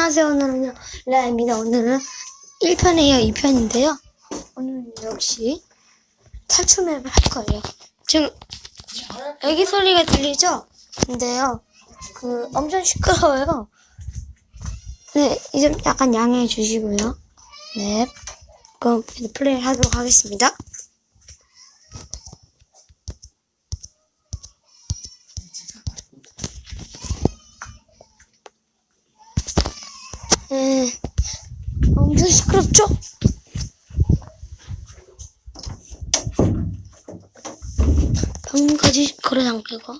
안녕하세요. 오늘은요, 레아입니다. 오늘은 1편이에요, 2편인데요. 오늘은 역시 탈출맵을 할 거예요. 지금 애기 소리가 들리죠? 근데요, 그 엄청 시끄러워요. 네, 이제 약간 양해해 주시고요. 네, 그럼 플레이 하도록 하겠습니다. 네, 엄청 시끄럽죠? 방문까지 걸어 잠그고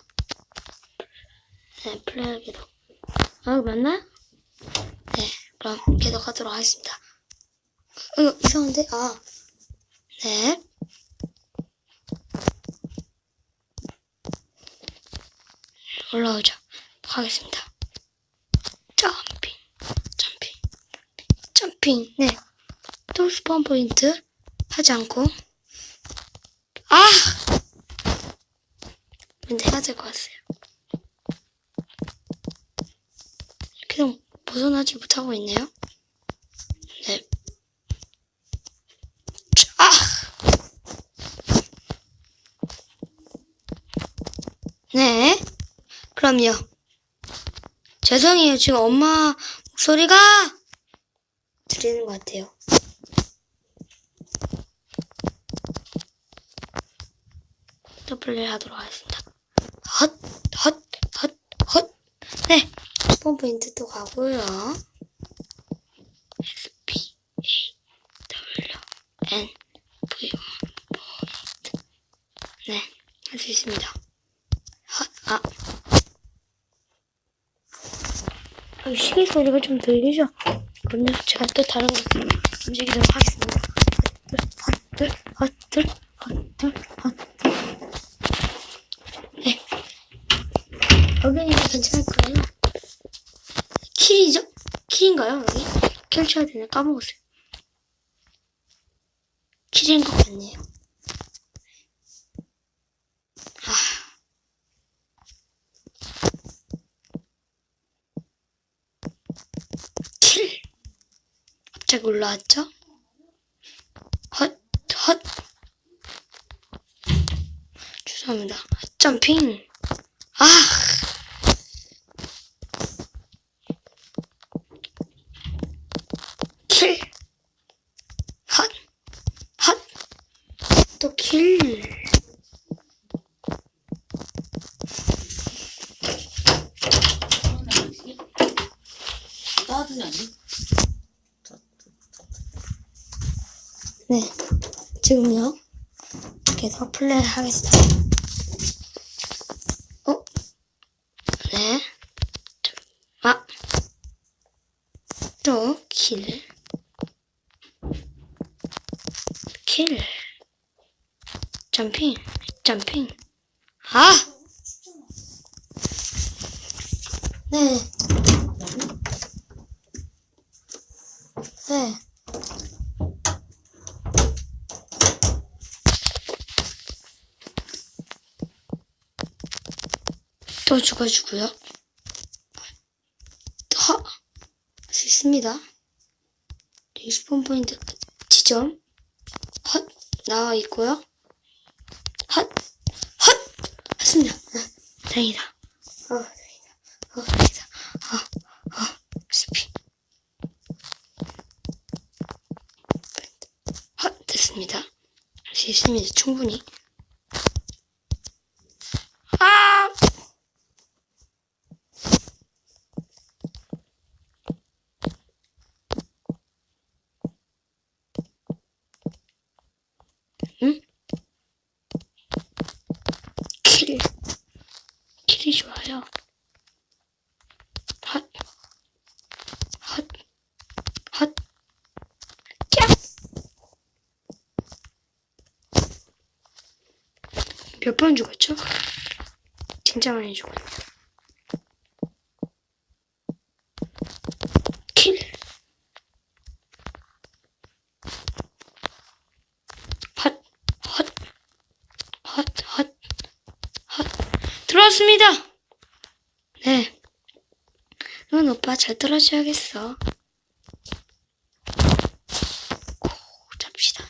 네, 플레이어 계속 아, 맞나요? 네, 그럼 계속 하도록 하겠습니다. 어, 이상한데? 아, 네. 올라오죠. 하겠습니다. 점핑, 점핑, 점핑. 네. 또 스폰 포인트 하지 않고. 아! 될것 같아요. 그냥 벗어나지 못하고 있네요. 네. 아! 네. 그럼요. 죄송해요. 지금 엄마 목소리가 들리는 것 같아요. 또 플레이 하도록 하겠습니다. 헛, 헛, 헛, 헛. 네. 스폰 포인트 또 가고요. S, P, A, W, N, V, 포인트. 네. 할 수 있습니다. 헛, 아. 아, 시계 소리가 좀 들리죠? 그러면 제가 또 다른 것을 움직이도록 하겠습니다. 헛들, 헛들, 헛들, 헛들. 네. 여기는 괜찮을 거예요. 킬이죠? 킬인가요, 여기? 킬 쳐야 되나? 까먹었어요. 킬인 것 같네요. 아. 킬! 갑자기 올라왔죠? 헛, 헛. 죄송합니다. 점핑. 아! 킬! 헛! 헛! 또 킬! 네. 지금요. 계속 플레이 하겠습니다. 어? 네. 아. 또, 킬. 킬. 점핑. 점핑. 아! 네. 네. 또 죽어주고요. 더! 할 수 있습니다. 리스폰 포인트 지점. 헛! 나와 있고요. 헛! 헛! 했습니다. 아, 다행이다. 어. 어, 다행이다. 어, 어, 스피. 헛! 됐습니다. 할 수 있습니다. 충분히. 아! 응? 킬. 킬이 좋아요. 핫. 핫. 핫. 깍! 몇 번 죽었죠? 진짜 많이 죽었네요. 킬. 핫, 핫, 핫, 핫, 핫. 들어왔습니다. 네. 응, 오빠 잘 떨어져야겠어. 고, 잡시다.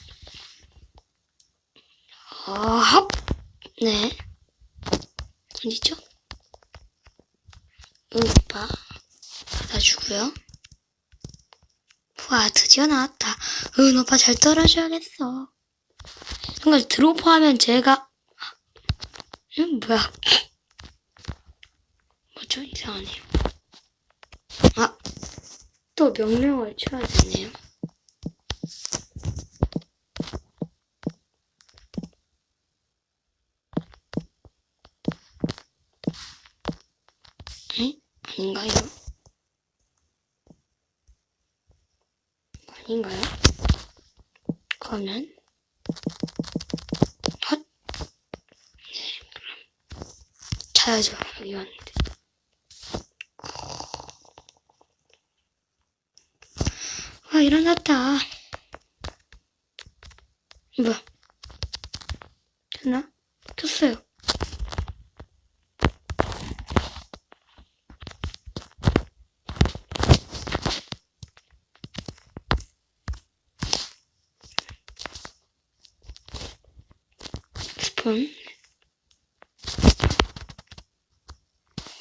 어, 헙! 네. 어디죠? 응, 오빠. 받아주고요. 와, 드디어 나왔다. 응, 오빠 잘 떨어져야겠어. 그러니까 드로퍼 하면 제가 응, 뭐야? 뭐죠? 이상하네요. 아, 또 명령을 쳐야 되네요. 에? 아닌가요? 아닌가요? 그러면 헛? 네, 그럼 자야죠. 여기 왔는데. 아, 일어났다. 뭐야? 됐나? 켰어요. 스폰.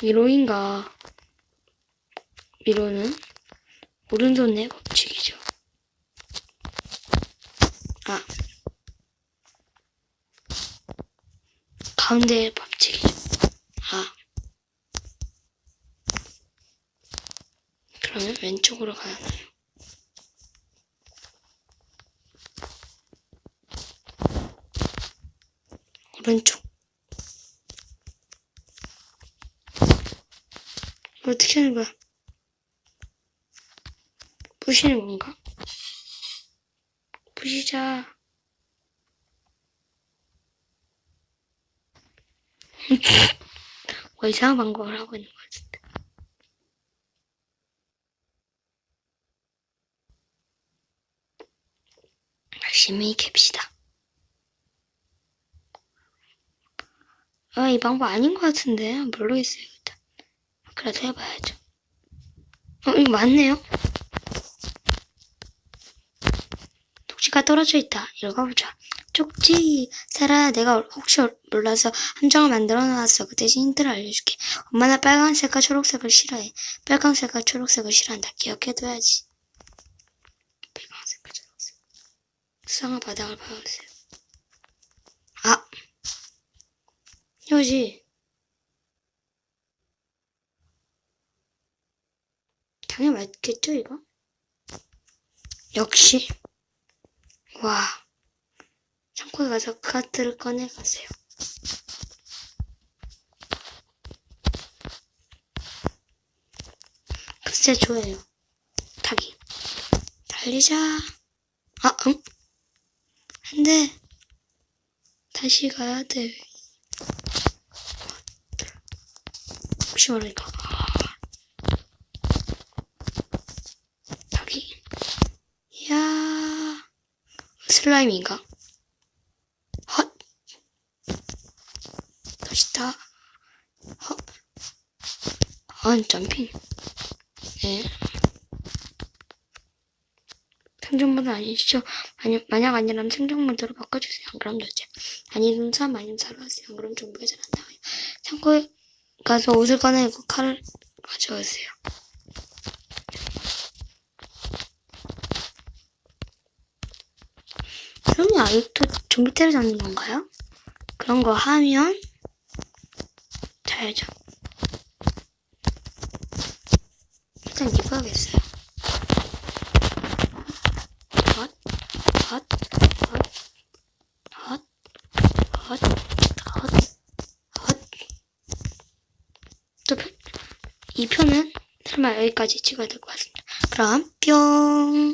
미로인가? 미로는 오른손의 법칙이죠. 아. 가운데의 법칙이죠. 아. 그러면 왼쪽으로 가야 하나요? 이거 어떻게 하는 거야? 부시는 건가? 부시자. 뭐 이상한 방법을 하고 있는 것 같은데. 열심히 캡시다. 아, 이 방법 아닌 것 같은데. 모르겠어요, 일단. 그래도 해봐야죠. 어, 이거 맞네요? 쪽지가 떨어져 있다. 읽어보자. 쪽지, 세라야, 내가 혹시 몰라서 함정을 만들어 놨어. 그 대신 힌트를 알려줄게. 엄마는 빨간색과 초록색을 싫어해. 빨간색과 초록색을 싫어한다. 기억해둬야지. 빨간색과 초록색. 수상한 바닥을 봐보세요. 아! 이거지. 당연히 맞겠죠, 이거? 역시. 와. 창고에 가서 꺼내 가세요. 그 진짜 좋아해요. 타기. 달리자. 아, 응? 안 돼. 다시 가야 돼. 모르니까. 타기. 이야. 슬라임인가? 헛. 멋있다. 헛. 아, 점핑. 네. 생존 모드 아니시죠? 만약, 만약 아니라면 생존 모드로 바꿔주세요. 안 그럼 도대체. 아니면 3, 아니면 4로 하세요. 안 그럼 정보가 잘 안 나와요. 창고에 가서 옷을 꺼내고 칼을 가져오세요. 그러면 아직도 좀비 때려잡는 건가요? 그런 거 하면 자야죠. 일단 입어야겠어요. 헛, 헛, 헛, 헛, 헛, 헛, 헛. 또, 표- 이 표는 설마 여기까지 찍어야 될 것 같습니다. 그럼, 뿅.